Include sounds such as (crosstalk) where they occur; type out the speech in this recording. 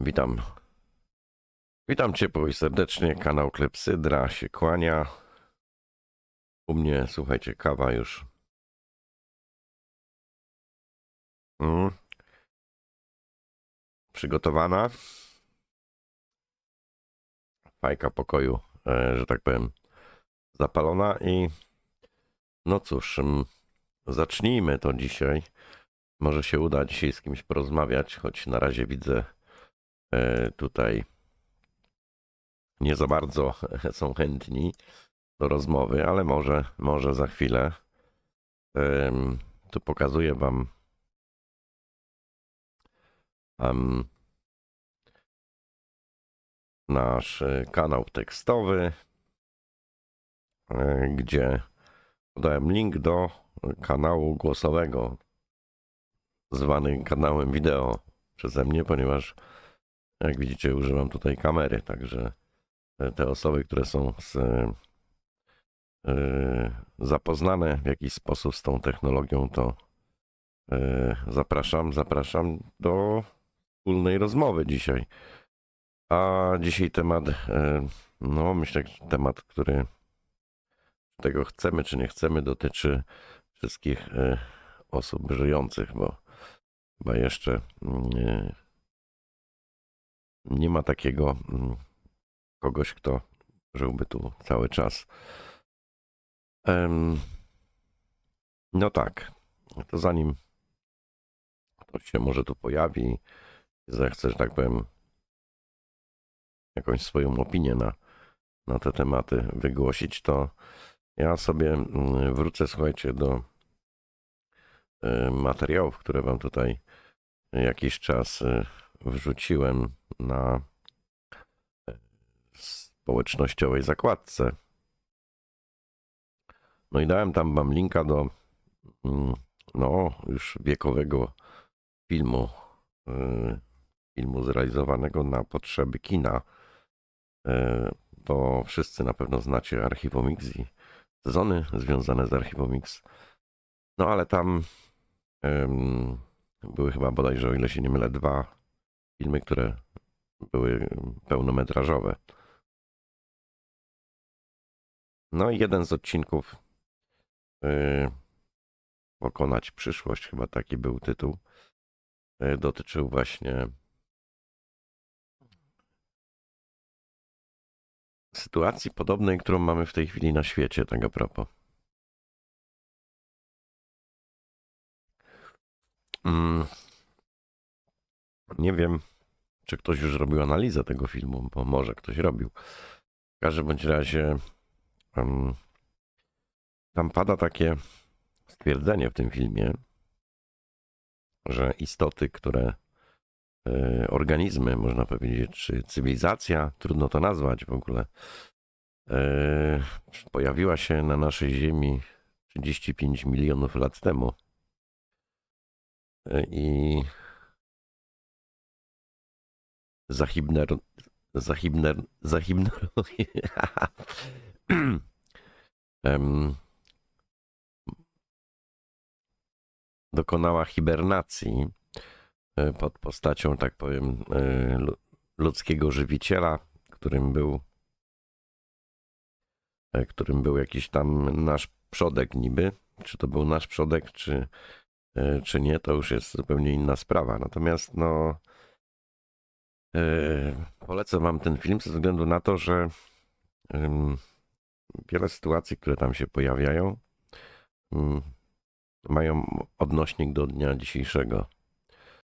Witam. Witam ciepło i serdecznie. Kanał Klepsydra się kłania. U mnie, słuchajcie, kawa już. Mm. Przygotowana. Fajka pokoju, e, że tak powiem, zapalona i no cóż, mm, zacznijmy to dzisiaj. Może się uda dzisiaj z kimś porozmawiać, choć na razie widzę tutaj nie za bardzo (laughs) są chętni do rozmowy, ale może, może za chwilę. Tu pokazuję Wam nasz e, kanał tekstowy, e, gdzie podałem link do kanału głosowego, zwany kanałem wideo przeze mnie, ponieważ jak widzicie, używam tutaj kamery, także te- osoby, które są z, e, zapoznane w jakiś sposób z tą technologią, to e, zapraszam, zapraszam do wspólnej rozmowy dzisiaj. A dzisiaj temat, e, no myślę, że temat, który tego chcemy czy nie chcemy, dotyczy wszystkich e, osób żyjących, bo chyba jeszcze mm, nie ma takiego mm, kogoś, kto żyłby tu cały czas. No tak, to zanim ktoś się może tu pojawi, zechce, że tak powiem, jakąś swoją opinię na, na te tematy wygłosić, to ja sobie mm, wrócę, słuchajcie, do e, materiałów, które wam tutaj jakiś czas e, wrzuciłem na e, społecznościowej zakładce. No i dałem tam wam linka do mm, no już wiekowego filmu, y, filmu zrealizowanego na potrzeby kina. Y, Bo wszyscy na pewno znacie Archiwum X i sezony związane z Archiwum X. No ale tam były chyba bodajże, o ile się nie mylę, dwa filmy, które były pełnometrażowe. No i jeden z odcinków y, Pokonać przyszłość, chyba taki był tytuł, y, dotyczył właśnie sytuacji podobnej, którą mamy w tej chwili na świecie, tak a propos. Mm, nie wiem, czy ktoś już robił analizę tego filmu, bo może ktoś robił. W każdym bądź razie em, tam pada takie stwierdzenie w tym filmie, że istoty, które e, organizmy, można powiedzieć, czy cywilizacja, trudno to nazwać w ogóle, e, pojawiła się na naszej Ziemi 35 milionów lat temu. E, I zahibner, zahibner, zahibner, (laughs) em, dokonała hibernacji e, pod postacią, tak powiem, e, lu- ludzkiego żywiciela, którym był e, którym był jakiś tam nasz przodek niby. Czy to był nasz przodek, czy, czy nie, to już jest zupełnie inna sprawa. Natomiast no polecę wam ten film ze względu na to, że wiele sytuacji, które tam się pojawiają, mają odnośnik do dnia dzisiejszego.